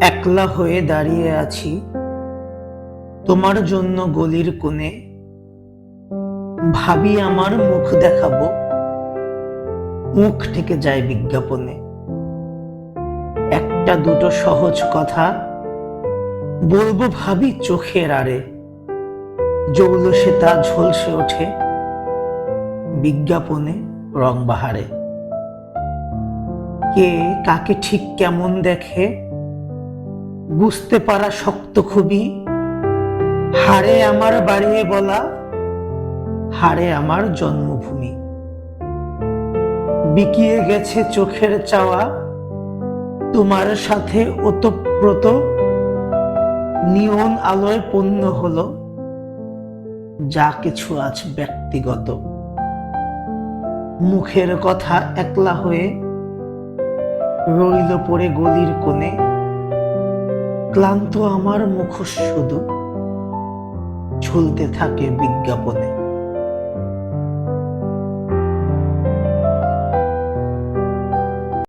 একলা হয়ে দাঁড়িয়ে আছি। তোমার জন্য গলির কোণে। ভাবি আমার মুখ দেখাবো। মুখ থেকে যায় বিজ্ঞাপনে। একটা দুটো সহজ কথা। বলব ভাবি চোখের আড়ে। জৌলসে তা ঝলসে ওঠে। বিজ্ঞাপনে রং বাহারে। কে কাকে ঠিক কেমন দেখে? বুঝতে পারা শক্ত খুবই। হারে আমার বাড়িয়ে বলা হারে আমার জন্মভূমি। বিকিয়ে গেছে চোখের চাওয়া, তোমার সাথে ওতপ্রত। নিয়ন আলোয় পূর্ণ হলো, যা কিছু আজ ব্যক্তিগত। মুখের কথা একলা হয়ে রইল পড়ে গলির কোণে। ক্লান্ত আমার মুখোশ শুধু ঝুলতে থাকে বিজ্ঞাপনে।